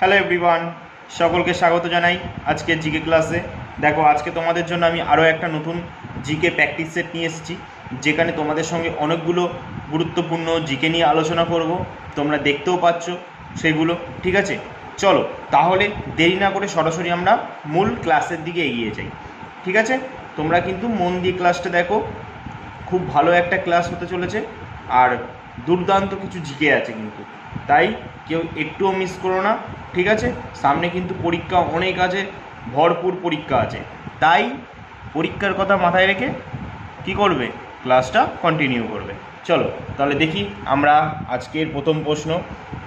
Hello everyone সকলকে স্বাগত জানাই আজকে জিকে ক্লাসে দেখো, আজকে তোমাদের জন্য আমি আরও একটা নতুন জিকে প্র্যাকটিস সেট নিয়ে এসেছি, যেখানে তোমাদের সঙ্গে অনেকগুলো গুরুত্বপূর্ণ জিকে নিয়ে আলোচনা করব। তোমরা দেখতেও পাচ্ছ সেগুলো, ঠিক আছে? চলো, তাহলে দেরি না করে সরাসরি আমরা মূল ক্লাসের দিকে এগিয়ে যাই। ঠিক আছে? তোমরা কিন্তু মন দিয়ে ক্লাসটা দেখো, খুব ভালো একটা ক্লাস হতে চলেছে, আর দুর্দান্ত কিছু জিকে আছে কিন্তু। তাই কেউ একটুও মিস করো না। ঠিক আছে? সামনে কিন্তু পরীক্ষা অনেক আছে, ভরপুর পরীক্ষা আছে। তাই পরীক্ষার কথা মাথায় রেখে কি করবে? ক্লাসটা কন্টিনিউ করবে। চলো, তাহলে দেখি আমরা আজকের প্রথম প্রশ্ন।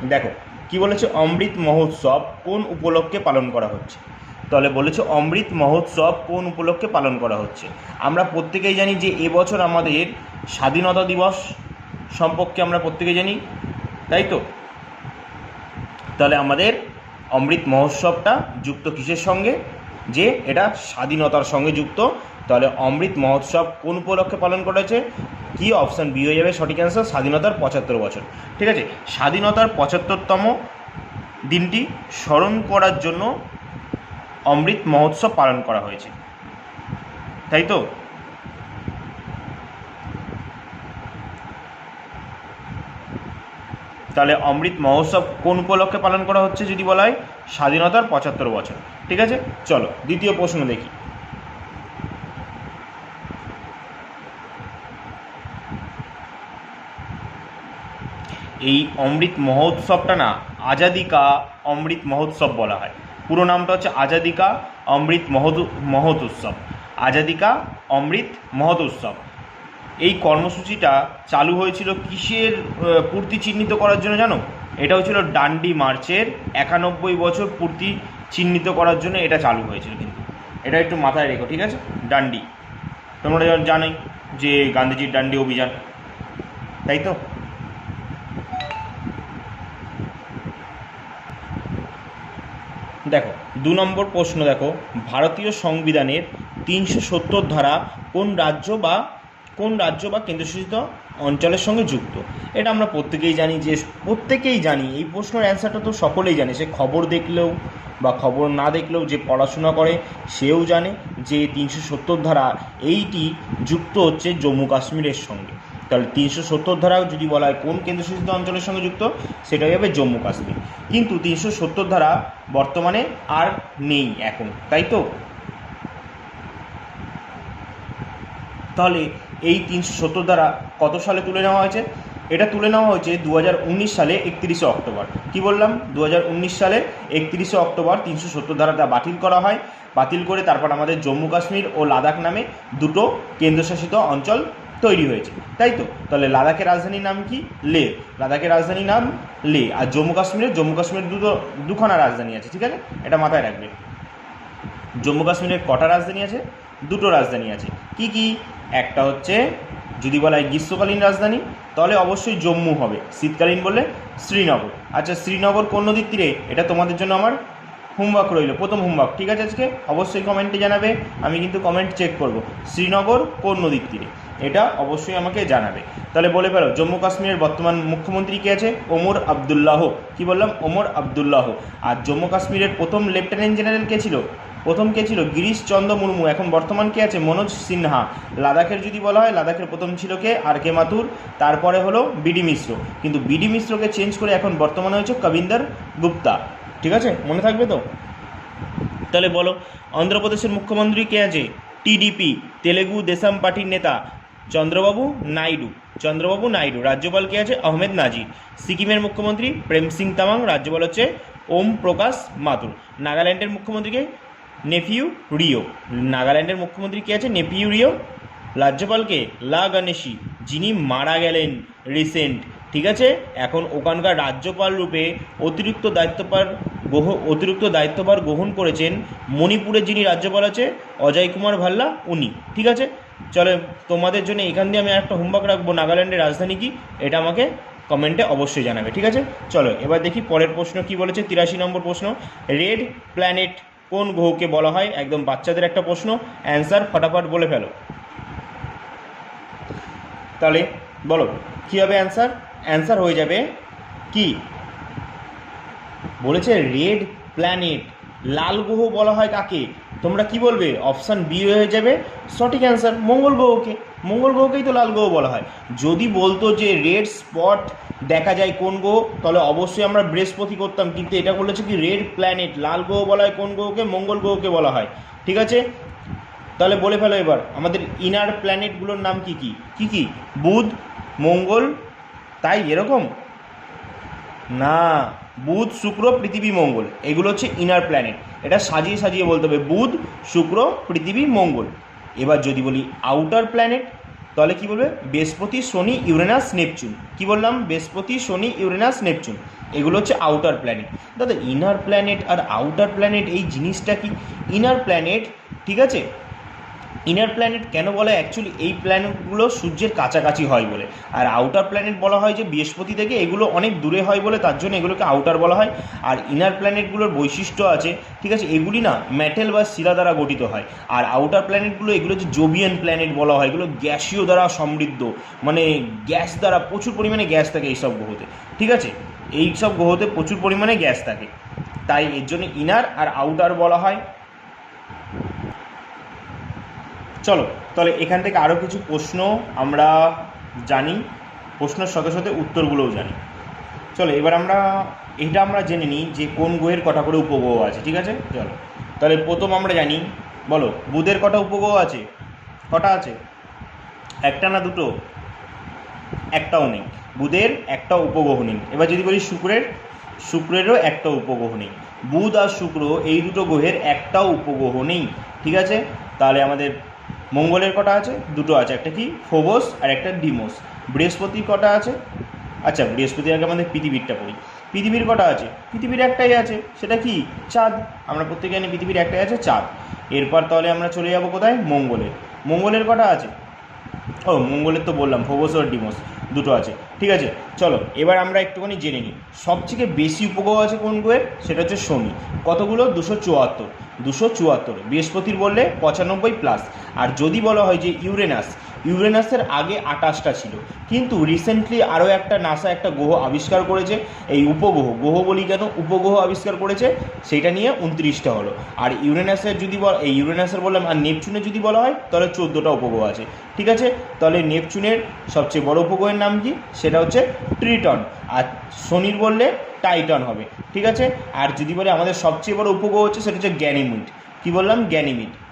দেখো, কি বলেছে? অমৃত মহোৎসব কোন উপলক্ষে পালন করা হচ্ছে? তাহলে বলেছে, অমৃত মহোৎসব কোন উপলক্ষে পালন করা হচ্ছে? আমরা প্রত্যেকেই জানি যে এবছর আমাদের স্বাধীনতা দিবস সম্পর্কে আমরা প্রত্যেকে জানি, তাই তো? তাহলে আমাদের অমৃত মহোৎসবটা যুক্ত কিসের সঙ্গে? যে এটা স্বাধীনতার সঙ্গে যুক্ত। তাহলে অমৃত মহোৎসব কোন উপলক্ষে পালন করা হয়েছে কি অপশান বি হয়ে যাবে সঠিক অ্যান্সার স্বাধীনতার পঁচাত্তর বছর। ঠিক আছে? স্বাধীনতার পঁচাত্তরতম দিনটি স্মরণ করার জন্য অমৃত মহোৎসব পালন করা হয়েছে। তাই তো? তাহলে অমৃত মহোৎসব কোন উপলক্ষে পালন করা হচ্ছে যদি বলা হয়? স্বাধীনতার পঁচাত্তর বছর। ঠিক আছে? চলো, দ্বিতীয় প্রশ্ন দেখি। এই অমৃত মহোৎসবটা না আজাদি কা অমৃত মহোৎসব বলা হয়। পুরো নামটা হচ্ছে আজাদি কা অমৃত মহৎ মহৎ উৎসব আজাদি কা অমৃত মহৎ উৎসব এই কর্মসূচিটা চালু হয়েছিল কিসের পূর্তি চিহ্নিত করার জন্য জানো? এটা হচ্ছিল ডান্ডি মার্চের একানব্বই বছর পূর্তি চিহ্নিত করার জন্য এটা চালু হয়েছিল কিন্তু। এটা একটু মাথায় রেখো, ঠিক আছে? ডান্ডি। তোমরা জানোই যে গান্ধীজির ডান্ডি অভিযান, তাই তো? দেখো, দু নম্বর প্রশ্ন দেখো, ভারতীয় সংবিধানের তিনশো সত্তর ধারা কোন রাজ্য বা কোন রাজ্য বা কেন্দ্রশাসিত অঞ্চলের সঙ্গে যুক্ত? এটা আমরা প্রত্যেকেই জানি যে, প্রত্যেকেই জানি। এই প্রশ্নের অ্যান্সারটা তো সকলেই জানে। সে খবর দেখলেও বা খবর না দেখলেও যে পড়াশোনা করে, সেও জানে যে তিনশো সত্তর ধারা এইটি যুক্ত হচ্ছে জম্মু কাশ্মীরের সঙ্গে। তাহলে তিনশো সত্তর ধারা যদি বলা হয় কোন কেন্দ্রশাসিত অঞ্চলের সঙ্গে যুক্ত সেটাই হবে জম্মু কাশ্মীর। কিন্তু তিনশো সত্তর ধারা বর্তমানে আর নেই এখন, তাই তো? তাহলে এই তিনশো সত্তর দ্বারা কত সালে তুলে নেওয়া হয়েছে? এটা তুলে নেওয়া হয়েছে দু হাজার উনিশ সালে একত্রিশে অক্টোবর। কি বললাম? দু হাজার উনিশ সালে একত্রিশে অক্টোবর তিনশো সত্তর ধারাটা বাতিল করা হয়। বাতিল করে তারপর আমাদের জম্মু কাশ্মীর ও লাদাখ নামে দুটো কেন্দ্রশাসিত অঞ্চল তৈরি হয়েছে। তাই তো? তাহলে লাদাখের রাজধানীর নাম কি? লে। লাদাখের রাজধানীর নাম লে। আর জম্মু কাশ্মীরের জম্মু কাশ্মীরের দুটো, দুখানা রাজধানী আছে, ঠিক আছে? এটা মাথায় রাখবে। জম্মু কাশ্মীরের কটা রাজধানী আছে? দুটো রাজধানী আছে। কি কি? একটা হচ্ছে, যদি বলা হয় গ্রীষ্মকালীন রাজধানী, তাহলে অবশ্যই জম্মু হবে। শীতকালীন বললে শ্রীনগর। আচ্ছা শ্রীনগর কোন নদীর তীরে? এটা তোমাদের জন্য আমার হোমওয়ার্ক রইল, প্রথম হোমওয়ার্ক ঠিক আছে আজকে? অবশ্যই কমেন্টে জানাবে, আমি কিন্তু কমেন্ট চেক করব। শ্রীনগর কোন নদীর তীরে? এটা অবশ্যই আমাকে জানাবে। তাহলে বলে ফেলো, জম্মু কাশ্মীরের বর্তমান মুখ্যমন্ত্রী কে আছে? ওমর আবদুল্লাহ। কি বললাম? ওমর আবদুল্লাহ। আর জম্মু কাশ্মীরের প্রথম লেফটেন্যান্ট জেনারেল কে ছিল? প্রথম কে ছিল? গিরিশ চন্দ্র মুর্মু। এখন বর্তমান কে আছে? মনোজ সিনহা। লাদাখের যদি বলা হয়, লাদাখের প্রথম ছিল কে? আর কে মাথুর। তারপরে হলো বিডি মিশ্র। কিন্তু বিডি মিশ্রকে চেঞ্জ করে এখন বর্তমানে হচ্ছে কবিন্দর গুপ্তা। ঠিক আছে? মনে থাকবে তো? তাহলে বলো, অন্ধ্রপ্রদেশের মুখ্যমন্ত্রী কে আছে? টিডিপি তেলেগু দেশাম পার্টির নেতা চন্দ্রবাবু নাইডু। চন্দ্রবাবু নাইডু। রাজ্যপাল কে আছে? আহমেদ নাজি। সিকিমের মুখ্যমন্ত্রী প্রেম সিং তামাং। রাজ্যপাল হচ্ছে ওম প্রকাশ মাথুর নাগাল্যান্ডের মুখ্যমন্ত্রীকে নেফিউ রিও। নাগাল্যান্ডের মুখ্যমন্ত্রী কে আছে? নেফিউ রিও। রাজ্যপালকে লা গণেশী, যিনি মারা গেলেন রিসেন্ট ঠিক আছে? এখন ওখানকার রাজ্যপাল রূপে অতিরিক্ত দায়িত্বভার গ্রহ, অতিরিক্ত দায়িত্বভার গ্রহণ করেছেন মণিপুরের যিনি রাজ্যপাল আছে, অজয় কুমার ভাল্লা, উনি, ঠিক আছে? চলো, তোমাদের জন্য এখান দিয়ে আমি একটা হোমওয়ার্ক রাখব, নাগাল্যান্ডের রাজধানী কি? এটা আমাকে কমেন্টে অবশ্যই জানাবে, ঠিক আছে? চলো, এবার দেখি পরের প্রশ্ন কি বলেছে, তিরাশি নম্বর প্রশ্ন। রেড প্ল্যানেট কোন গ্রহকে বলা হয়? একদম বাচ্চাদের একটা প্রশ্ন অ্যান্সার ফটাফট বলে ফেলো। তাহলে বলো, কী হবে অ্যান্সার অ্যান্সার হয়ে যাবে কি? বলেছে রেড প্ল্যানেট লাল গ্রহ বলা হয় কাকে? তোমরা কি বলবে? অপশান বি হয়ে যাবে। সঠিক অ্যান্সার মঙ্গল গ্রহকে। মঙ্গল গ্রহকেই তো লাল গ্রহ বলা হয়। যদি বলতো যে রেড স্পট দেখা যায় কোন গ্রহ, তাহলে অবশ্যই আমরা বৃহস্পতি করতাম। কিন্তু এটা বলেছে কি রেড প্ল্যানেট লাল গ্রহ বলা হয় কোন গ্রহকে, মঙ্গল গ্রহকে বলা হয়। ঠিক আছে? তাহলে বলে ফেলো এবার, আমাদের ইনার প্ল্যানেটগুলোর নাম কি কি? কি কি? বুধ, মঙ্গল, তাই এরকম? না, বুধ, শুক্র, পৃথিবী, মঙ্গল। এগুলো হচ্ছে ইনার প্ল্যানেট এটা সাজিয়ে সাজিয়ে বলতে হবে, বুধ, শুক্র, পৃথিবী, মঙ্গল। এবার যদি বলি আউটার প্ল্যানেট তাহলে কি বলবে? বৃহস্পতি, শনি, ইউরেনাস, নেপচুন। কি বললাম? বৃহস্পতি, শনি, ইউরেনাস, নেপচুন। এগুলো হচ্ছে আউটার প্ল্যানেট দাদা ইনার প্ল্যানেট আর আউটার প্ল্যানেট এই জিনিসটা কি? ইনার প্ল্যানেট ঠিক আছে? ইনার প্ল্যানেট কেন বলা? অ্যাকচুয়ালি এই প্ল্যানেটগুলো সূর্যের কাছাকাছি হয় বলে। আর আউটার প্ল্যানেট বলা হয় যে বৃহস্পতি থেকে, এগুলো অনেক দূরে হয় বলে, তার জন্য এগুলোকে আউটার বলা হয়। আর ইনার প্ল্যানেটগুলোর বৈশিষ্ট্য আছে, ঠিক আছে, এগুলি না মেটেল বা শিলা দ্বারা গঠিত হয়। আর আউটার প্ল্যানেটগুলো এগুলো যে জোবিয়ান প্ল্যানেট বলা হয়, এগুলো গ্যাসীয় দ্বারা সমৃদ্ধ। মানে গ্যাস দ্বারা প্রচুর পরিমাণে গ্যাস থাকে এইসব গ্রহতে, ঠিক আছে? এই সব গ্রহতে প্রচুর পরিমাণে গ্যাস থাকে। তাই এর জন্য ইনার আর আউটার বলা হয়। চলো, তাহলে এখান থেকে আরও কিছু প্রশ্ন আমরা জানি। প্রশ্নের সাথে সাথে উত্তরগুলোও জানি। চলো, এবার আমরা, এটা আমরা জেনে নিই যে কোন গ্রহের কটা করে উপগ্রহ আছে, ঠিক আছে? চলো, তাহলে প্রথম আমরা জানি, বলো, বুধের কটা উপগ্রহ আছে? কটা আছে? একটা না দুটো? একটাও নেই। বুধের একটা উপগ্রহ নেই। এবার যদি বলি শুক্রের, শুক্রেরও একটা উপগ্রহ নেই। বুধ আর শুক্র, এই দুটো গ্রহের একটাও উপগ্রহ নেই, ঠিক আছে? তাহলে আমাদের মঙ্গলের কটা আছে? দুটো আছে, একটা কি? ফোবস আর একটা ডিমোস। বৃহস্পতির কটা আছে? আচ্ছা বৃহস্পতি আগে আমাদের পৃথিবীরটা পড়ি। পৃথিবীর কটা আছে? পৃথিবীর একটাই আছে। সেটা কি? চাঁদ। আমরা প্রত্যেকে জানি পৃথিবীর একটাই আছে, চাঁদ। এরপর তাহলে আমরা চলে যাব কোথায়? মঙ্গলের মঙ্গলের কটা আছে? ও, মঙ্গলের তো বললাম, ফোবস আর ডিমোস। দুটো আছে। ঠিক আছে? চলো, এবার আমরা একটুখানি জেনে নিই। সবথেকে বেশি উপগ্রহ আছে কোন গ্রহের? সেটা হচ্ছে শনি। কতগুলো? দুশো চুয়াত্তর। দুশো চুয়াত্তর। বৃহস্পতির বললে পঁচানব্বই প্লাস আর যদি বলা হয় যে ইউরেনাস ইউরেনাসের আগে আটাশটা ছিল। কিন্তু রিসেন্টলি আরও একটা নাসা একটা গ্রহ আবিষ্কার করেছে, এই উপগ্রহ, গ্রহ বলি কেন উপগ্রহ আবিষ্কার করেছে সেইটা নিয়ে উনত্রিশটা হলো। আর ইউরেনাসের যদি বল, এই ইউরেনাসের বললাম আর নেপচুনের যদি বলা হয়, তাহলে চোদ্দোটা উপগ্রহ আছে। ঠিক আছে? তাহলে নেপচুনের সবচেয়ে বড় উপগ্রহের নাম কি? সেটা হচ্ছে ট্রিটন। আর শনির বললে টাইটন হবে। ঠিক আছে? আর যদি বলে আমাদের সবচেয়ে বড় উপগ্রহ হচ্ছে, সেটা হচ্ছে গ্যানিমিড। কী বললাম? গ্যানিমিড।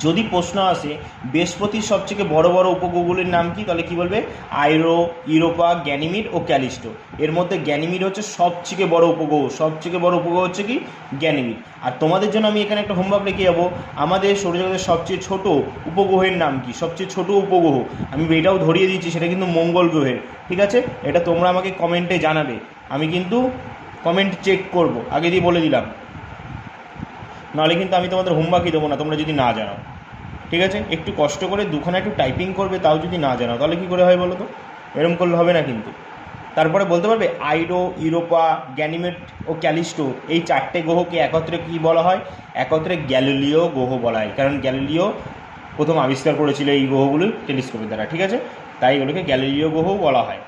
যদি প্রশ্ন আসে, বৃহস্পতির সবথেকে বড় বড় উপগ্রহগুলির নাম কি? তাহলে কি বলবে? আইরো, ইউরোপা, গ্যানিমিড ও ক্যালিস্টো। এর মধ্যে গ্যানিমিড হচ্ছে সবথেকে বড় উপগ্রহ। সবথেকে বড় উপগ্রহ হচ্ছে কি? গ্যানিমিড। আর তোমাদের জন্য আমি এখানে একটা হোমওয়ার্ক রেখে যাব। আমাদের সৌরজগতের সবচেয়ে ছোট উপগ্রহের নাম কি? সবচেয়ে ছোট উপগ্রহ। আমি এটাও ধরিয়ে দিচ্ছি, সেটা কিন্তু মঙ্গল গ্রহের। ঠিক আছে? এটা তোমরা আমাকে কমেন্টে জানাবে। আমি কিন্তু কমেন্ট চেক করব। আগে দিয়ে বলে দিলাম। নাহলে কিন্তু আমি তোমাদের হোমওয়ার্কই দেবো না, তোমরা যদি না জানাও ঠিক আছে? একটু কষ্ট করে দুখানা একটু টাইপিং করবে, তাও যদি না জানাও তাহলে কী করে হয় বলো তো? এরকম করলে হবে না কিন্তু। তারপরে বলতে পারবে আইরো ইউরোপা, গ্যানিমেট ও ক্যালিস্টো, এই চারটে গ্রহকে একত্রে কী বলা হয়? একত্রে গ্যালিলিও গ্রহ বলা হয়। কারণ গ্যালিলিও প্রথম আবিষ্কার করেছিল এই গ্রহগুলো টেলিস্কোপের দ্বারা, ঠিক আছে? তাই এগুলোকে গ্যালিলিও গ্রহ বলা হয়।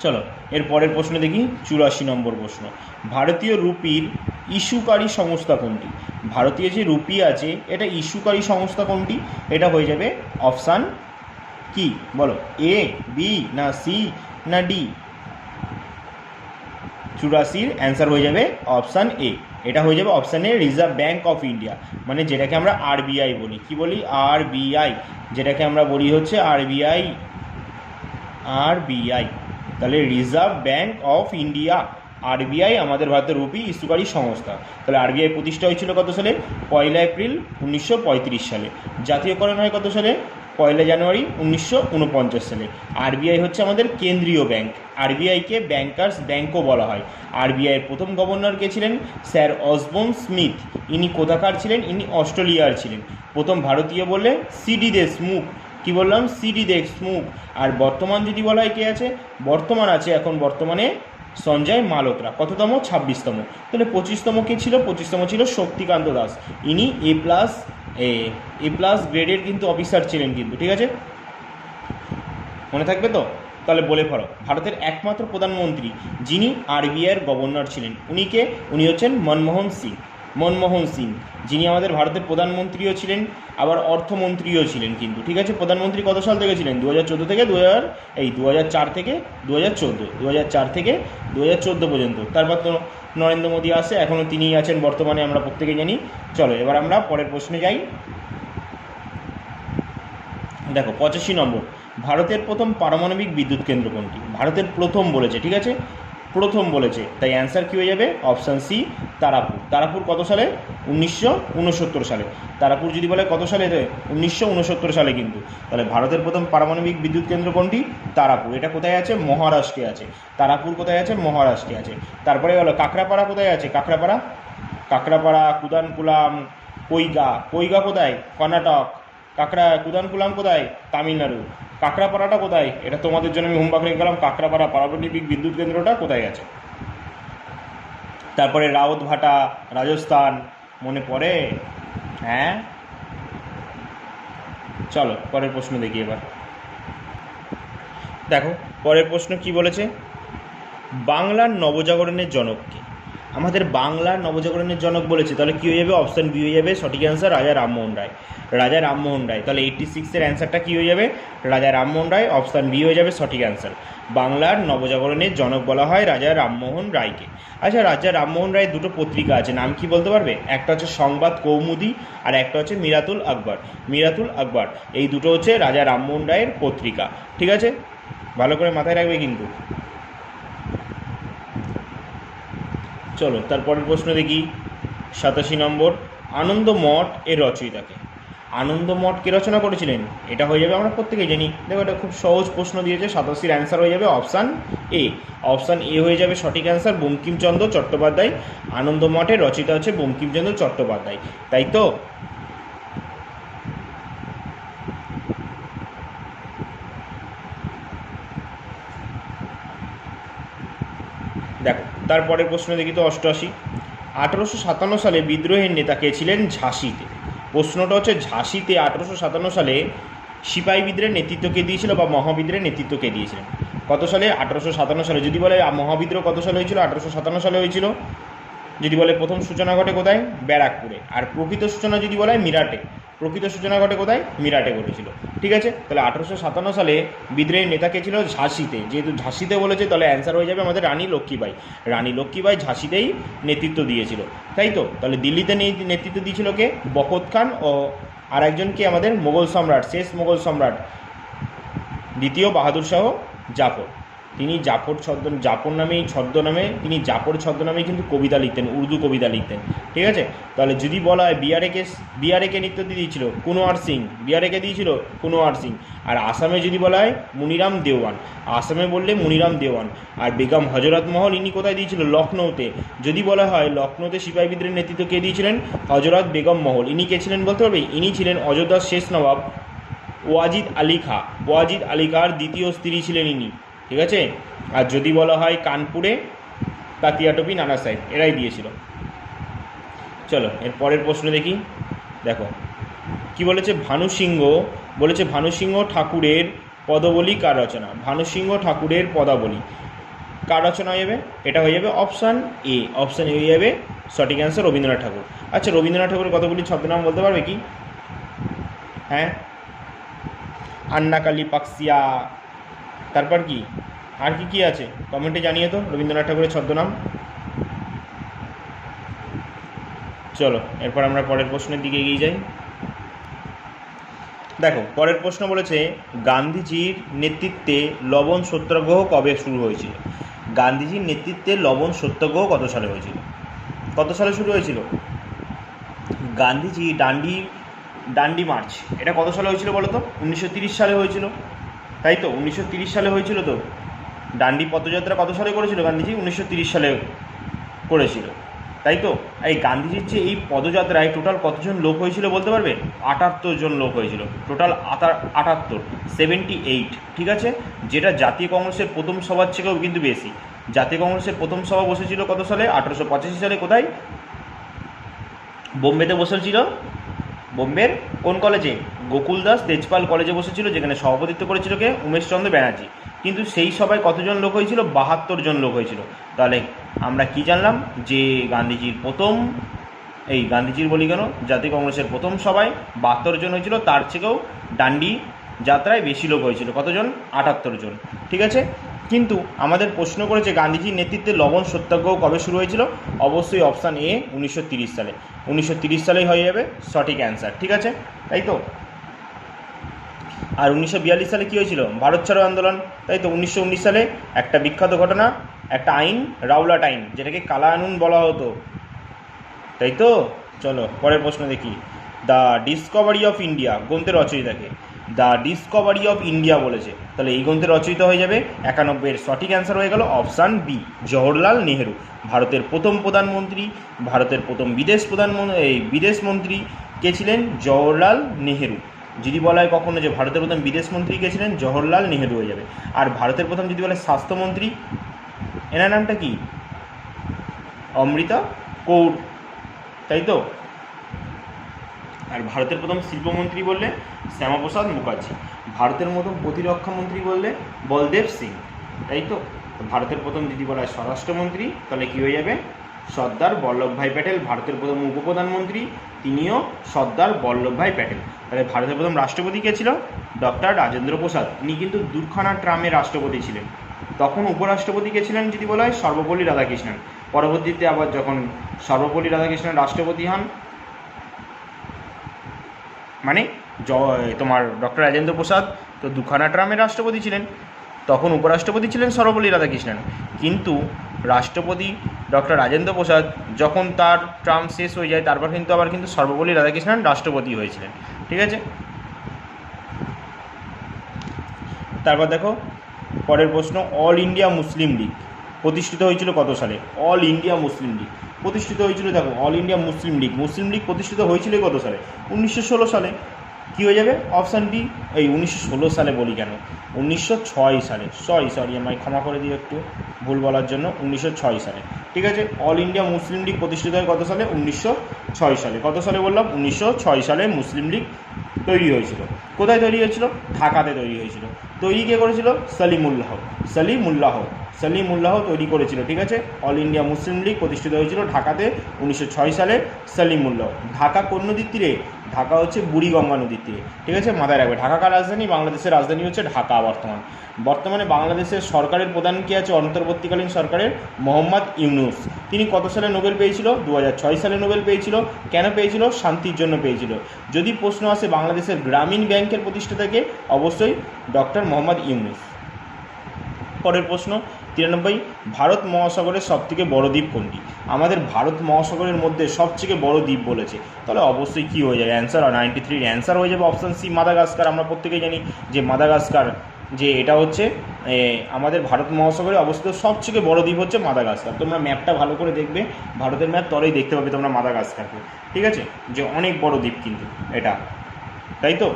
চলো, এর পরের প্রশ্ন দেখি, চুরাশি নম্বর প্রশ্ন। ভারতীয় রুপির ইস্যুকারী সংস্থা কোনটি? ভারতীয় যে রুপি আছে, এটা ইস্যুকারী সংস্থা কোনটি? এটা হয়ে যাবে অপশান কি? বলো, এ, বি, না, সি, না, ডি। চুরাশির অ্যান্সার হয়ে যাবে অপশান এ। এটা হয়ে যাবে option A, reserve bank of India. মানে যেটাকে আমরা আরবিআই বলি। কি বলি? আরবিআই। যেটাকে আমরা বলি হচ্ছে আরবিআই আরবিআই। তাহলে reserve bank of India. RBI আমাদের ভারতের রুপি ইস্যুকারী সংস্থা। তাহলে আরবিআই প্রতিষ্ঠা হয়েছিল কত সালে? পয়লা এপ্রিল উনিশশো পঁয়ত্রিশ সালে। জাতীয়করণ হয় কত সালে? পয়লা জানুয়ারি উনিশশো উনপঞ্চাশ সালে। আরবিআই হচ্ছে আমাদের কেন্দ্রীয় ব্যাংক। আরবিআইকে ব্যাংকার্স ব্যাংকও বলা হয়। আরবিআইয়ের প্রথম গভর্নর কে ছিলেন? Sir Osborne Smith. ইনি কোথাকার ছিলেন? ইনি অস্ট্রেলিয়ার ছিলেন। প্রথম ভারতীয় বললে সিডি দেশমুখ কি বললাম? সিডি দেশমুখ আর বর্তমান যদি বলা হয় কে আছে? বর্তমান আছে। এখন বর্তমানে সঞ্জয় মালোত্রা, কততম? ছাব্বিশতম। তাহলে পঁচিশতম কে ছিল? পঁচিশতম ছিল শক্তিকান্ত দাস। ইনি এ প্লাস এ এ প্লাস গ্রেডের কিন্তু অফিসার ছিলেন কিন্তু, ঠিক আছে? মনে থাকবে তো? তাহলে বলে পড়ো ভারতের একমাত্র প্রধানমন্ত্রী যিনি আরবিআইয়ের গভর্নর ছিলেন উনিকে উনি হচ্ছেন মনমোহন সিং। মনমোহন সিং। যিনি আমাদের ভারতের প্রধানমন্ত্রীও ছিলেন, আবার অর্থমন্ত্রীও ছিলেন কিন্তু, ঠিক আছে? প্রধানমন্ত্রী কত সাল থেকে ছিলেন? দু হাজার চোদ্দ থেকে দু হাজার এই দু হাজার চার থেকে দু হাজার চোদ্দ দু হাজার চার থেকে দু হাজার চোদ্দ পর্যন্ত। তারপর তো নরেন্দ্র মোদী আসে এখনও তিনিই আছেন বর্তমানে, আমরা প্রত্যেকে জানি। চলো, এবার আমরা পরের প্রশ্নে যাই। দেখো, পঁচাশি নম্বর। ভারতের প্রথম পারমাণবিক বিদ্যুৎ কেন্দ্র কোনটি? ভারতের প্রথম বলেছে, ঠিক আছে? প্রথম বলেছে, তাই অ্যান্সার কী হয়ে যাবে? Option C Tarapur. তারাপুর কত সালে? উনিশশো উনসত্তর সালে। তারাপুর যদি বলে কত সালে? উনিশশো উনসত্তর সালে কিন্তু। তাহলে ভারতের প্রথম পারমাণবিক বিদ্যুৎ কেন্দ্র কোনটি? তারাপুর। এটা কোথায় আছে? মহারাষ্ট্রে আছে। তারাপুর কোথায় আছে? মহারাষ্ট্রে আছে। তারপরে হলো কাঁকড়াপাড়া কোথায় আছে? কাঁকড়াপাড়া? কাঁকড়াপাড়া, কুদানকুলাম, কৈগা। কৈগা কোথায়? কর্ণাটক। কাঁকড়া, কুদানকুলাম কোথায়? তামিলনাড়ু। কাঁকড়াপাড়াটা কোথায়? এটা তোমাদের জন্য আমি হোমওয়ার্ক রেখে গেলাম। কাঁকড়াপাড়া পারমাণবিক বিদ্যুৎ কেন্দ্রটা কোথায় আছে? তারপরে রাউত ভাটা রাজস্থান, মনে পড়ে? হ্যাঁ? চলো, পরের প্রশ্ন দেখি এবার। দেখো, পরের প্রশ্ন কি বলেছে? বাংলার নবজাগরণের জনককে। আমাদের বাংলার নবজাগরণের জনক বলেছে, তাহলে কী হয়ে যাবে? অপশান বি হয়ে যাবে, সঠিক অ্যান্সার রাজা রামমোহন রায়। রাজা রামমোহন রায়, তাহলে এইটটি সিক্সের অ্যান্সারটা কী হয়ে যাবে? রাজা রামমোহন রায় অপশান বি হয়ে যাবে, সঠিক অ্যান্সার বাংলার নবজাগরণের জনক বলা হয় রাজা রামমোহন রায়কে। আচ্ছা রাজা রামমোহন রায়ের দুটো পত্রিকা আছে, নাম কি বলতে পারবে? একটা হচ্ছে সংবাদ কৌমুদি আর একটা হচ্ছে মিরাতুল আকবর। মিরাতুল আকবর, এই দুটো হচ্ছে রাজা রামমোহন রায়ের পত্রিকা। ঠিক আছে? ভালো করে মাথায় রাখবে কিন্তু। চলো, তারপরের প্রশ্ন দেখি। সাতাশি নম্বর, আনন্দ মঠ এর রচয়িতাকে। আনন্দ মঠ কে রচনা করেছিলেন? এটা হয়ে যাবে আমরা প্রত্যেকেই জানি। দেখো, এটা খুব সহজ প্রশ্ন দিয়েছে, সাতাশির অ্যান্সার হয়ে যাবে অপশান এ অপশান এ হয়ে যাবে সঠিক অ্যান্সার বঙ্কিমচন্দ্র চট্টোপাধ্যায়। আনন্দ মঠের রচয়িতা হচ্ছে বঙ্কিমচন্দ্র চট্টোপাধ্যায়। তাই তো দেখো তারপরের প্রশ্ন দেখি তো অষ্টআশি। আঠেরোশো সাতান্ন সালে বিদ্রোহের নেতা কে ছিলেন ঝাঁসিতে? প্রশ্নটা হচ্ছে ঝাঁসিতে আঠেরোশো সাতান্ন সালে সিপাহী বিদ্রোহের নেতৃত্ব কে দিয়েছিল বা মহাবিদ্রোহের নেতৃত্ব কে দিয়েছিলেন কত সালে? আঠেরোশো সাতান্ন সালে। যদি বলে মহাবিদ্রোহ কত সালে হয়েছিল? আঠেরোশো সাতান্ন সালে হয়েছিল। যদি বলে প্রথম সূচনা ঘটে কোথায়? ব্যারাকপুরে। আর প্রকৃত সূচনা যদি বলে মিরাটে। প্রকৃত সূচনা ঘটে কোথায়? মিরাটে ঘটেছিল। ঠিক আছে? তাহলে আঠেরোশো সাতান্ন সালে বিদ্রোহের নেতা কে ছিল? ঝাঁসিতে। যেহেতু ঝাঁসিতে বলেছে, তাহলে অ্যান্সার হয়ে যাবে আমাদের রানী লক্ষ্মীবাই রানী লক্ষ্মীবাই ঝাঁসিতেই নেতৃত্ব দিয়েছিল। তাই তো? তাহলে দিল্লিতে নেতৃত্ব দিয়েছিল কে? বকত খান ও আর একজনকে আমাদের? মোগল সম্রাট, শেষ মোগল সম্রাট, দ্বিতীয় বাহাদুর শাহ জাফর। তিনি জাফর ছদ্ম, জাফর নামেই ছদ্মনামে, তিনি জাফর ছদ্মনামে কিন্তু কবিতা লিখতেন, উর্দু কবিতা লিখতেন, ঠিক আছে? তাহলে যদি বলা হয় বিআরএকে বিআরএকে নৃত্য দিয়েছিল কুনোয়ার সিং, বিআরএকে দিয়েছিল কুনোয়ার সিং, আর আসামে যদি বলা হয় মুনিরাম দেওয়ান, আসামে বললে মুনিরাম দেওয়ান, আর বেগম হজরত মহল ইনি কোথায় দিয়েছিল? লখনৌতে, যদি বলা হয় লখনৌতে সিপাহী বিদ্রোহের নেতৃত্ব কে দিয়েছিলেন? হজরত বেগম মহল, ইনি কে ছিলেন বলতে পারবে? ইনি ছিলেন অযোধ্যার শেষ নবাব ওয়াজিদ আলী খা, ওয়াজিদ আলী খার দ্বিতীয় স্ত্রী ছিলেন ইনি। ঠিক আছে? আর যদি বলা হয় কানপুরে, তাতিয়াটপি নানা সাহেব এরাই দিয়েছিল। চলো, এর পরের প্রশ্ন দেখি। দেখো, কি বলেছে ভানু সিংহ বলেছে ভানু সিংহ ঠাকুরের পদবলী কার রচনা? ভানু সিংহ ঠাকুরের পদাবলী। কার রচনা হয়ে যাবে? এটা হয়ে যাবে অপশান এ। অপশান এ হয়ে যাবে সঠিক অ্যান্সার রবীন্দ্রনাথ ঠাকুর। আচ্ছা রবীন্দ্রনাথ ঠাকুরের কতগুলি ছদ্মনাম বলতে পারবে কি? হ্যাঁ? আন্নাকালি পাকসিয়া তারপর কি? আর কি কি আছে? কমেন্টে জানিয়ে তো রবীন্দ্রনাথ ঠাকুরের ছদ্মনাম। চলো, এরপর আমরা পরের প্রশ্নের দিকে এগিয়ে যাই। দেখো, পরের প্রশ্ন বলেছে, গান্ধীজির নেতৃত্বে লবণ সত্যাগ্রহ কবে শুরু হয়েছিল? গান্ধীজির নেতৃত্বে লবণ সত্যাগ্রহ কত সালে হয়েছিল? কত সালে শুরু হয়েছিল? গান্ধীজি ডান্ডি ডান্ডি মার্চ। এটা কত সালে হয়েছিল বলো তো উনিশশো সালে হয়েছিল। তাই তো উনিশশো সালে হয়েছিল তো। ডান্ডি পদযাত্রা কত সালে করেছিল গান্ধীজি? উনিশশো সালে করেছিল। তাই তো এই গান্ধীজির যে এই পদযাত্রায় টোটাল কতজন লোক হয়েছিল বলতে পারবে? আটাত্তর জন লোক হয়েছিল। টোটাল আটাত্তর সেভেন্টি এইট ঠিক আছে? যেটা জাতীয় কংগ্রেসের প্রথম সভার থেকেও কিন্তু বেশি। জাতীয় কংগ্রেসের প্রথম সভা বসেছিল কত সালে? আঠারোশো পঁচাশি সালে কোথায়? বোম্বেতে বসেছিল। বোম্বের কোন কলেজে? গোকুল দাস তেজপাল কলেজে বসেছিল, যেখানে সভাপতিত্ব করেছিল কে? উমেশচন্দ্র ব্যানার্জি। কিন্তু সেই সভায় কতজন লোক হয়েছিল? বাহাত্তর জন লোক হয়েছিল। তাহলে আমরা কি জানলাম? যে গান্ধীজির প্রথম, এই গান্ধীজির বলি কেন? জাতীয় কংগ্রেসের প্রথম সভায় বাহাত্তর জন হয়েছিল, তার থেকেও ডান্ডি যাত্রায় বেশি লোক হয়েছিল। কতজন? আটাত্তর জন। ঠিক আছে? কিন্তু আমাদের প্রশ্ন করেছে গান্ধীজির নেতৃত্বে লবণ সত্যাগ্রহ কবে শুরু হয়েছিল? অবশ্যই অপশান এ উনিশশো সালে। উনিশশো সালেই হয়ে যাবে, সঠিক অ্যান্সার ঠিক আছে? তাই তো? আর উনিশশো বিয়াল্লিশ সালে কী হয়েছিল? ভারত ছাড়ো আন্দোলন, তাই তো? উনিশশো উনিশ সালে একটা বিখ্যাত ঘটনা, একটা আইন রাউলাট আইন, যেটাকে কালা আনুন বলা হতো। তাই তো? চলো, পরের প্রশ্ন দেখি। দ্য ডিসকভারি অফ ইন্ডিয়া, গ্রন্থের রচয়িতাকে। দ্য ডিসকভারি অফ ইন্ডিয়া বলেছে। তাহলে এই গ্রন্থের রচয়িতা হয়ে যাবে। একানব্বইয়ের সঠিক অ্যান্সার হয়ে গেল অপশান বি, জওহরলাল নেহেরু। ভারতের প্রথম প্রধানমন্ত্রী, ভারতের প্রথম বিদেশ প্রধানমন্ত্রী এই বিদেশ মন্ত্রী কে ছিলেন? জওহরলাল নেহেরু। যদি বলা হয় কখনো যে ভারতের প্রথম বিদেশ মন্ত্রী কে ছিলেন? জওহরলাল নেহেরু হয়ে যাবে। আর ভারতের প্রথম যদি বলে স্বাস্থ্যমন্ত্রী এনার নামটা কি? অমৃতা কৌর। তাই তো? আর ভারতের প্রথম শিল্পমন্ত্রী বললে শ্যামাপ্রসাদ মুখার্জি। ভারতের প্রথম প্রতিরক্ষা মন্ত্রী বললে বলদেব সিং। তাই তো? তো ভারতের প্রথম যদি বলা হয় স্বরাষ্ট্রমন্ত্রী, তাহলে কী হয়ে যাবে? সর্দার বল্লভভাই প্যাটেল, ভারতের প্রথম উপপ্রধানমন্ত্রী, তিনিও সর্দার বল্লভভাই প্যাটেল। তাহলে ভারতের প্রথম রাষ্ট্রপতি কে ছিল? ডক্টর রাজেন্দ্র প্রসাদ। তিনি কিন্তু দুর্খানা ট্রামের রাষ্ট্রপতি ছিলেন। তখন উপরাষ্ট্রপতি কে ছিলেন যদি বলা হয়? সর্বপল্লী রাধাকৃষ্ণন। পরবর্তীতে আবার যখন সর্বপল্লী রাধাকৃষ্ণন রাষ্ট্রপতি হন মানে জ- তোমার ডক্টর রাজেন্দ্র প্রসাদ তো দুখানা ট্রামের রাষ্ট্রপতি ছিলেন। তখন উপরাষ্ট্রপতি ছিলেন সর্বপল্লী রাধাকৃষ্ণন। কিন্তু রাষ্ট্রপতি ডক্টর রাজেন্দ্র প্রসাদ যখন তার ট্রাম শেষ হয়ে যায়, তারপর কিন্তু আবার কিন্তু সর্বপল্লী রাধাকৃষ্ণন রাষ্ট্রপতি হয়েছিলেন। ঠিক আছে? তারপর দেখো, পরের প্রশ্ন, অল ইন্ডিয়া মুসলিম লীগ প্রতিষ্ঠিত হয়েছিল কত সালে? All India Muslim League. প্রতিষ্ঠিত হয়েছিল, দেখো all India Muslim League Muslim League প্রতিষ্ঠিত হয়েছিল কত সালে? উনিশশো ষোলো সালে। কী হয়ে যাবে? অপশান ডি এই উনিশশো ষোলো সালে বলি কেন? উনিশশো ছয় সালে সরি সরি আমায় ক্ষমা করে দিও একটু, ভুল বলার জন্য, উনিশশো ছয় সালে, ঠিক আছে? অল ইন্ডিয়া মুসলিম লীগ প্রতিষ্ঠিত হয় কত সালে? উনিশশো ছয় সালে, কত সালে বললাম? উনিশশো ছয় সালে মুসলিম লীগ তৈরি হয়েছিল। কোথায় তৈরি হয়েছিল? ঢাকাতে তৈরি হয়েছিল। তৈরি কে করেছিল? সলিমুল্লাহ সলিমুল্লাহ সলিমুল্লাহ তৈরি করেছিল, ঠিক আছে? অল ইন্ডিয়া মুসলিম লীগ প্রতিষ্ঠিত হয়েছিল ঢাকাতে, উনিশশো ছয় সালে সলিমুল্লাহ। ঢাকা কোন নদীর তীরে? ঢাকা হচ্ছে বুড়িগঙ্গা নদীর তীরে, ঠিক আছে? মাথায় রাখবে। ঢাকা কার রাজধানী? বাংলাদেশের রাজধানী হচ্ছে ঢাকা বর্তমান। বর্তমানে বাংলাদেশের সরকারের প্রধান কে আছে? অন্তর্বর্তীকালীন সরকারের মোহাম্মদ ইউনুস। তিনি কত সালে নোবেল পেয়েছিল? দু সালে নোবেল পেয়েছিল। কেন পেয়েছিল? শান্তির জন্য পেয়েছিল। যদি প্রশ্ন আসে বাংলাদেশের গ্রামীণ ব্যাংকের প্রতিষ্ঠাতাকে, অবশ্যই ডক্টর মোহাম্মদ ইউনুস। পরের প্রশ্ন তিরানব্বই ভারত মহাসাগরের সবথেকে বড় দ্বীপ কোনটি? আমাদের ভারত মহাসাগরের মধ্যে সবথেকে বড় দ্বীপ বলেছে। তাহলে অবশ্যই কী হয়ে যাবে? অ্যান্সার নাইনটি থ্রির অ্যান্সার হয়ে যাবে অপশান সি মাদাগাস্কার আমরা প্রত্যেকেই জানি যে মাদাগাস্কার যে এটা হচ্ছে আমাদের ভারত মহাসাগরে অবস্থিত সবথেকে বড় দ্বীপ হচ্ছে মাদাগাস্কার তোমরা ম্যাপটা ভালো করে দেখবে, ভারতের ম্যাপ তরেই দেখতে পাবে তোমরা মাদাগাস্কারকে ঠিক আছে? যে অনেক বড় দ্বীপ কিন্তু এটা। তাই তো?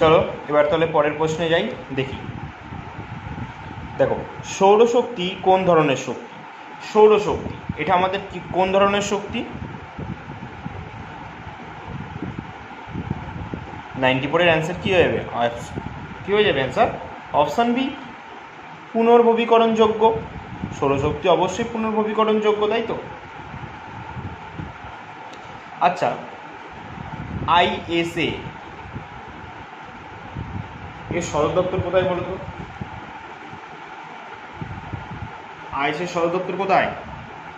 চলো, এবার তাহলে পরের প্রশ্নে যাই, দেখি। দেখো সৌরশক্তি কোন ধরনের শক্তি? সৌরশক্তি এটা আমাদের কোন ধরনের শক্তি? নাইনটি ফোরের অ্যান্সার কী হয়ে যাবে? কী হয়ে যাবে অ্যান্সার? অপশান বি পুনর্ভবীকরণযোগ্য সৌরশক্তি অবশ্যই পুনর্ভবীকরণযোগ্য তাই তো? আচ্ছা আইএসএ এর সদর দপ্তর কোথায় বলো তো আইএসএর সদর দপ্তর কোথায়?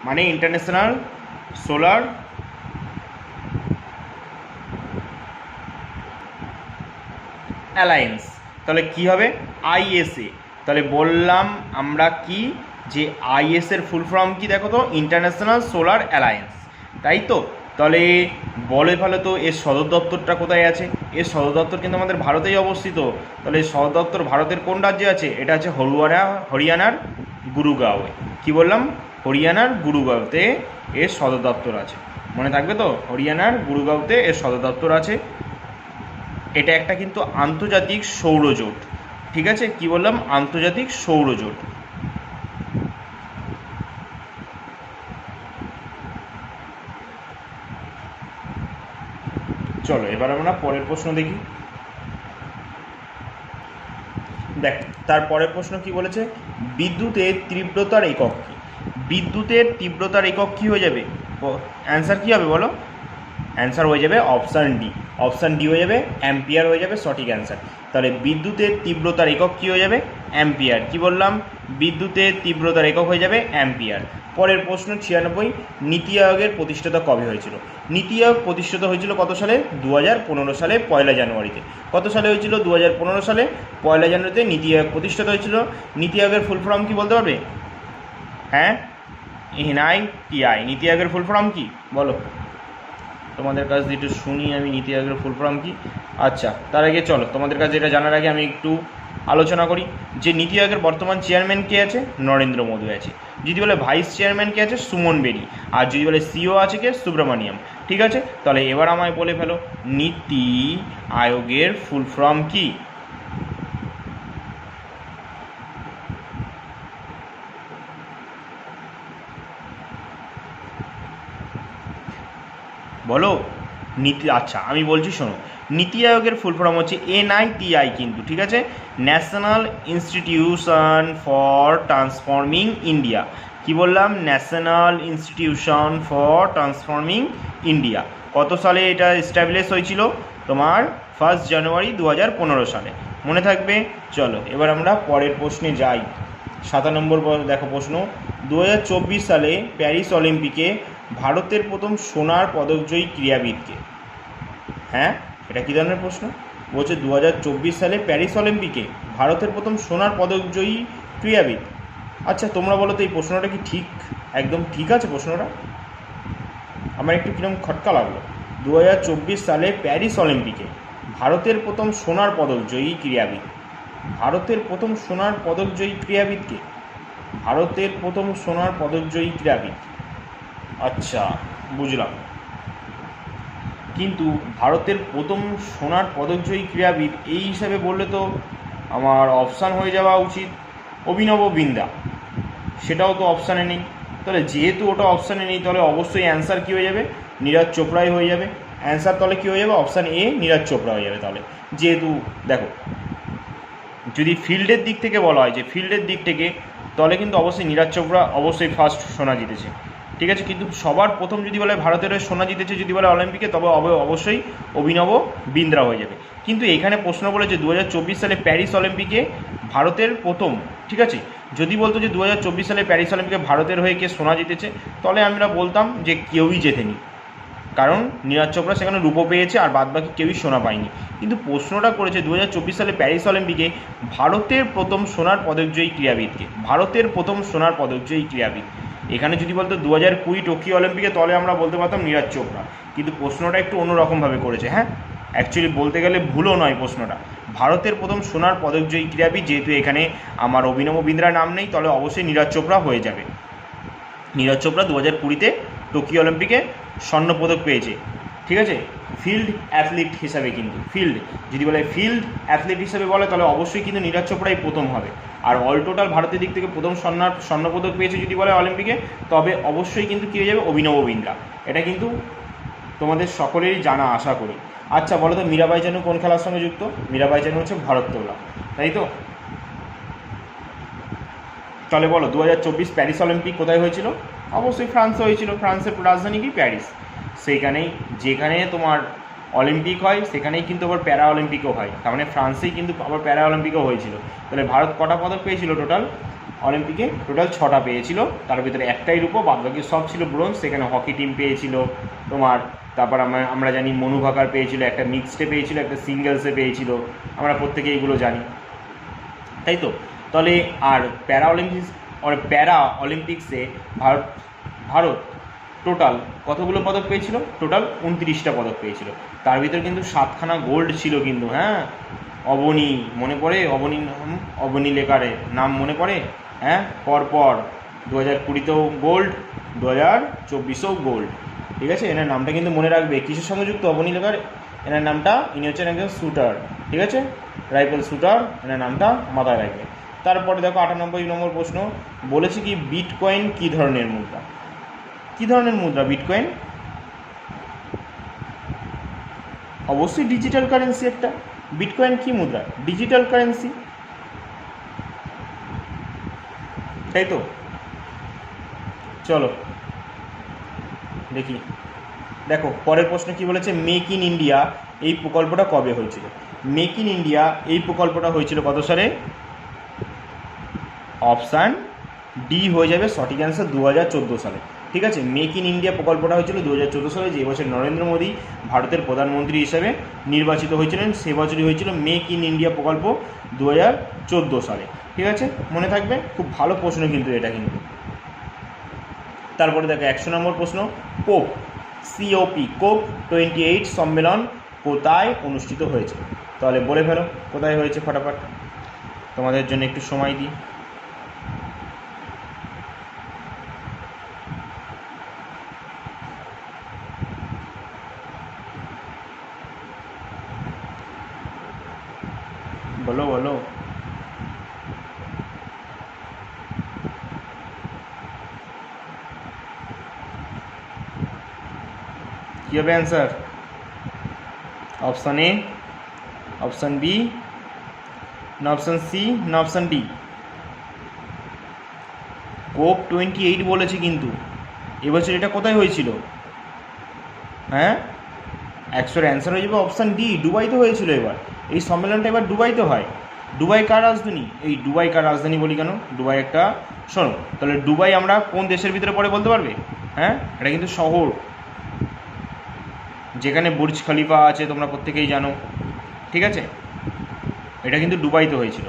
মানে ইন্টারন্যাশনাল সোলার অ্যালায়েন্স তাহলে কি হবে? আইএসএ তাহলে বললাম আমরা কি? যে আইএস এর ফুল ফর্ম কি দেখো তো? ইন্টারন্যাশনাল সোলার অ্যালায়েন্স তাই তো? তাহলে বলে ফেলে তো এর সদর দপ্তরটা কোথায় আছে? এর সদর দপ্তর কিন্তু আমাদের ভারতেই অবস্থিত। তাহলে এর সদর দপ্তর ভারতের কোন রাজ্যে আছে? এটা আছে হলুয়ারা হরিয়ানার গুরুগাঁওয়ে। কি বললাম? হরিয়ানার গুরুগাঁওতে এর সদর দপ্তর আছে। মনে থাকবে তো? হরিয়ানার গুরুগাঁওতে এর সদর দপ্তর আছে। এটা একটা কিন্তু আন্তর্জাতিক সৌরজোট। ঠিক আছে? কি বললাম? আন্তর্জাতিক সৌরজোট। চলো, এবার আমরা পরের প্রশ্ন দেখি। দেখ, তার পরের প্রশ্ন কি বলেছে? বিদ্যুতের তীব্রতার একক কি? বিদ্যুতের তীব্রতার একক কি হয়ে যাবে? অ্যান্সার কি হবে বলো? অ্যান্সার হয়ে যাবে অপশান ডি অপশান ডি হয়ে যাবে অ্যাম্পিয়ার হয়ে যাবে, সঠিক অ্যান্সার তাহলে বিদ্যুতের তীব্রতার একক কি হয়ে যাবে? অ্যাম্পিয়ার কি বললাম? বিদ্যুতের তীব্রতার একক হয়ে যাবে অ্যাম্পিয়ার পরের প্রশ্ন, ছিয়ানব্বই, নীতি আয়োগের প্রতিষ্ঠাতা কবে হয়েছিল? নীতি আয়োগ প্রতিষ্ঠিত হয়েছিল কত সালে? দু হাজার পনেরো সালে, পয়লা জানুয়ারিতে। কত সালে হয়েছিল? দু হাজার পনেরো সালে, পয়লা জানুয়ারিতে নীতি আয়োগ প্রতিষ্ঠিত হয়েছিল। নীতি আয়োগের ফুল ফর্ম কি বলতে পারবে? হ্যাঁ? এনআই টিআই নীতি আয়োগের ফুল ফর্ম কি? বলো। তোমাদের কাছ দিয়ে একটু শুনি আমি নীতি আয়োগের ফুল ফর্ম কি? আচ্ছা তার আগে চলো। তোমাদের কাছে এটা জানার আগে আমি একটু আলোচনা করি। যে নীতি আয়োগের বর্তমান চেয়ারম্যান কে আছে? নরেন্দ্র মোদী আছে। যদি বলে ভাইস চেয়ারম্যান কে আছে? সুমন বেরি। আর যদি বলে সিও আছে কে? সুব্রমণিয়াম ঠিক আছে? তাহলে এবার আমায় বলে ফেলো, নীতি আয়োগের ফুল ফর্ম কি? বলো। নীতি আচ্ছা আমি বলছি শোনো, নীতি আয়োগের ফুল ফর্ম হচ্ছে এনআইটিআই কিন্তু, ঠিক আছে? National institution for transforming India কি বললাম? National institution for transforming India কত সালে এটা এস্টাবলিশ হয়েছিল? তোমার ফার্স্ট জানুয়ারি দু হাজার পনেরো সালে। মনে থাকবে? চলো, এবার আমরা পরের প্রশ্নে যাই। সাতান্ন নম্বর দেখো প্রশ্ন। দু হাজার চব্বিশ সালে প্যারিস অলিম্পিকে ভারতের প্রথম সোনার পদকজয়ী ক্রীড়াবিদকে। হ্যাঁ? এটা কী ধরনের প্রশ্ন? বলছে দু হাজার চব্বিশ সালে প্যারিস অলিম্পিকে ভারতের প্রথম সোনার পদকজয়ী ক্রীড়াবিদ। আচ্ছা তোমরা বলো তো এই প্রশ্নটা কি ঠিক? একদম ঠিক আছে প্রশ্নটা? আমার একটু কিরম খটকা লাগল। দু হাজার চব্বিশ সালে প্যারিস অলিম্পিকে ভারতের প্রথম সোনার পদকজয়ী ক্রীড়াবিদ। ভারতের প্রথম সোনার পদকজয়ী ক্রীড়াবিদকে? ভারতের প্রথম সোনার পদকজয়ী ক্রীড়াবিদ। আচ্ছা বুঝলাম। কিন্তু ভারতের প্রথম সোনার পদকজয়ী ক্রীড়াবিদ এই হিসাবে বললে তো আমার অপশান হয়ে যাওয়া উচিত অভিনব বিন্দা। সেটাও তো অপশানে নেই। তাহলে যেহেতু ওটা অপশানে নেই, তাহলে অবশ্যই অ্যান্সার কী হয়ে যাবে? নীরাজ চোপড়াই হয়ে যাবে। অ্যান্সার তাহলে কী হয়ে যাবে? অপশান এ নীরাজ চোপড়া হয়ে যাবে তাহলে। যেহেতু, দেখো যদি ফিল্ডের দিক থেকে বলা হয় যে ফিল্ডের দিক থেকে, তাহলে কিন্তু অবশ্যই নীরাজ চোপড়া অবশ্যই ফার্স্ট সোনা জিতেছে। ঠিক আছে? কিন্তু সবার প্রথম যদি বলে ভারতের হয়ে সোনা জিতেছে, যদি বলে অলিম্পিকে, তবে অব- অবশ্যই অভিনব বিন্দ্রা হয়ে যাবে। কিন্তু এখানে প্রশ্ন বলেছে দু হাজার চব্বিশ সালে প্যারিস অলিম্পিকে ভারতের প্রথম, ঠিক আছে? যদি বলতো যে দু হাজার চব্বিশ সালে প্যারিস অলিম্পিকে ভারতের হয়ে কে সোনা জিতেছে, তাহলে আমরা বলতাম যে কেউই জেতেনি। কারণ নীরাজ চোপড়া সেখানে রূপো পেয়েছে আর বাদবাকি কেউই সোনা পায়নি। কিন্তু প্রশ্নটা করেছে দু হাজার চব্বিশ সালে প্যারিস অলিম্পিকে ভারতের প্রথম সোনার পদকজয়ী ক্রীড়াবিদকে। ভারতের প্রথম সোনার পদকজয়ী ক্রীড়াবিদ। এখানে যদি বলতো দু হাজার কুড়ি টোকিও অলিম্পিকে তাহলে আমরা বলতে পারতাম নীরাজ চোপড়া। কিন্তু প্রশ্নটা একটু অন্যরকমভাবে করেছে হ্যাঁ? অ্যাকচুয়ালি বলতে গেলে ভুলও নয় প্রশ্নটা। ভারতের প্রথম সোনার পদকজয়ী ক্রীড়াবিদ যেহেতু এখানে আমার অভিনব বিন্দ্রা নাম নেই তাহলে অবশ্যই নীরাজ চোপড়া হয়ে যাবে। নীরজ চোপড়া দু হাজার কুড়িতে টোকিও অলিম্পিকে স্বর্ণপদক পেয়েছে। ঠিক আছে? ফিল্ড অ্যাথলিট হিসাবে কিন্তু, ফিল্ড। যদি বলে ফিল্ড অ্যাথলিট হিসাবে বলে, তাহলে অবশ্যই কিন্তু নীরজ চোপড়াই প্রথম হবে। আর অল টোটাল ভারতের দিক থেকে প্রথম স্বর্ণ স্বর্ণপদক পেয়েছে যদি বলে অলিম্পিকে, তবে অবশ্যই কিন্তু কী হয়ে যাবে? অভিনব বিন্দ্রা এটা কিন্তু তোমাদের সকলেরই জানা, আশা করি। আচ্ছা বলো তো মীরাবাই চানু কোন খেলার সঙ্গে যুক্ত? মীরাবাই চানু হচ্ছে ভারোত্তোলন তাই তো? তাহলে বলো দু হাজার চব্বিশ প্যারিস অলিম্পিক কোথায় হয়েছিল? অবশ্যই ফ্রান্সে হয়েছিল, ফ্রান্সের রাজধানী কি? প্যারিস। সেইখানেই, যেখানে তোমার অলিম্পিক হয়, সেখানেই কিন্তু আবার প্যারা অলিম্পিকও হয়। তার মানে ফ্রান্সেই কিন্তু আবার প্যারা অলিম্পিকও হয়েছিল। তাহলে ভারত কটা পদক পেয়েছিল টোটাল অলিম্পিকে টোটাল ছটা পেয়েছিল। তার ভিতরে একটাই রূপো বাদ বাকি সব ছিল ব্রোঞ্জ। সেখানে হকি টিম পেয়েছিল তোমার, তারপর আমরা আমরা জানি মনু ভাকার পেয়েছিল, একটা মিক্সডে পেয়েছিল, একটা সিঙ্গেলসে পেয়েছিল। আমরা প্রত্যেকে এইগুলো জানি। তাই তো? তাহলে আর প্যারা অলিম্পিক্স প্যারা অলিম্পিক্সে ভারত ভারত টোটাল কতগুলো পদক পেয়েছিল? টোটাল উনত্রিশটা পদক পেয়েছিল। তার ভিতর কিন্তু সাতখানা গোল্ড ছিল কিন্তু হ্যাঁ? অবনী মনে পড়ে? অবনী অবনী লেকারে নাম মনে পড়ে? হ্যাঁ? পরপর দু হাজার কুড়িতেও গোল্ড দু হাজার চব্বিশেও গোল্ড ঠিক আছে? এনার নামটা কিন্তু মনে রাখবে। কিসের সঙ্গে যুক্ত? অবনী লেকার? এনার নামটা, ইনি হচ্ছেন একজন শুটার ঠিক আছে? রাইফেল শুটার এনার নামটা মাথায় রাখবে তারপরে দেখো আটানব্বই নম্বর প্রশ্ন, বলেছে কি বিটকয়েন কী ধরনের মুদ্রা? কী ধরনের মুদ্রা বিটকয়েন অবশ্যই ডিজিটাল কারেন্সি একটা। বিটকয়েন কি মুদ্রা? ডিজিটাল কারেন্সি তাই তো? চলো, দেখি। দেখো, পরের প্রশ্ন কি বলেছে? মেক ইন ইন্ডিয়া এই প্রকল্পটা কবে হয়েছিল? মেক ইন ইন্ডিয়া এই প্রকল্পটা হয়েছিল কত সালে? অপশান ডি হয়ে যাবে সঠিক অ্যান্সার দু হাজার চোদ্দ সালে। ঠিক আছে? মেক ইন ইন্ডিয়া প্রকল্পটা হয়েছিল দু হাজার চোদ্দ সালে, যে বছর নরেন্দ্র মোদী ভারতের প্রধানমন্ত্রী হিসেবে নির্বাচিত হয়েছিলেন, সে বছরই হয়েছিল মেক ইন ইন্ডিয়া প্রকল্প দু হাজার চোদ্দ সালে। ঠিক আছে? মনে থাকবে? খুব ভালো প্রশ্ন কিন্তু এটা কিন্তু। তারপরে দেখো, একশো নম্বর প্রশ্ন, কোপ সিওপি কোপ টোয়েন্টি এইট সম্মেলন কোথায় অনুষ্ঠিত হয়েছে? তাহলে বলে ফেলো, কোথায় হয়েছে ফটাফট? তোমাদের জন্য একটু সময় দিই। বলো বলো। কী হবে answer option A option B না অপশান সি না option D COP twenty eight বলেছে কিন্তু। এবছর এটা কোথায় হয়েছিল? হ্যাঁ? একশোর অ্যান্সার হয়ে যাবে অপশান ডি দুবাইতে হয়েছিল এবার। এই সম্মেলনটা এবার দুবাইতে হয়। দুবাই কার রাজধানী? এই দুবাই কার রাজধানী বলি কেন? দুবাই একটা শোনো, তাহলে দুবাই আমরা কোন দেশের ভিতরে পড়ে বলতে পারবে? হ্যাঁ? এটা কিন্তু শহর। যেখানে বুর্জ খলিফা আছে, তোমরা প্রত্যেকেই জানো। ঠিক আছে? এটা কিন্তু দুবাইতে হয়েছিল।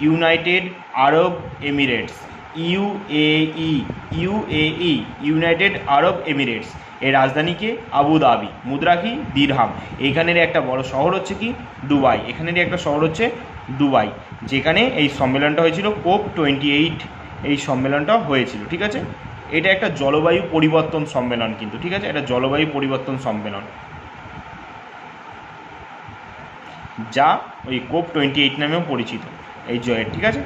United Arab Emirates. U A UAE UAE United Arab Emirates. এর রাজধানী কে? আবু দাবি মুদ্রা কি? দিরহাম। এইখানের একটা বড় শহর হচ্ছে কি? দুবাই। এখানেরই একটা শহর হচ্ছে দুবাই। যেখানে এই সম্মেলনটা হয়েছিল, কোপ টোয়েন্টি এইট এই সম্মেলনটা হয়েছিল, ঠিক আছে? এটা একটা জলবায়ু পরিবর্তন সম্মেলন কিন্তু, ঠিক আছে? এটা জলবায়ু পরিবর্তন সম্মেলন। যা ওই কোপ টোয়েন্টি এইট নামেও পরিচিত। এই জয়ের, ঠিক আছে?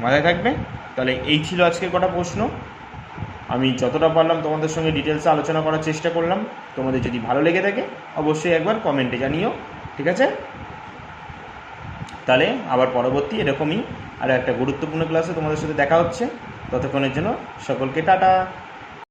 মাথায় থাকবে? তাহলে এই ছিল আজকের কটা প্রশ্ন। আমি যতটা পারলাম তোমাদের সঙ্গে ডিটেলসে আলোচনা করার চেষ্টা করলাম। তোমাদের যদি ভালো লেগে থাকে, অবশ্যই একবার কমেন্টে জানিও, ঠিক আছে? তাহলে আবার পরবর্তী এরকমই আর একটা গুরুত্বপূর্ণ ক্লাসে তোমাদের সাথে দেখা হচ্ছে। ততক্ষণের জন্য সকলকে টাটা।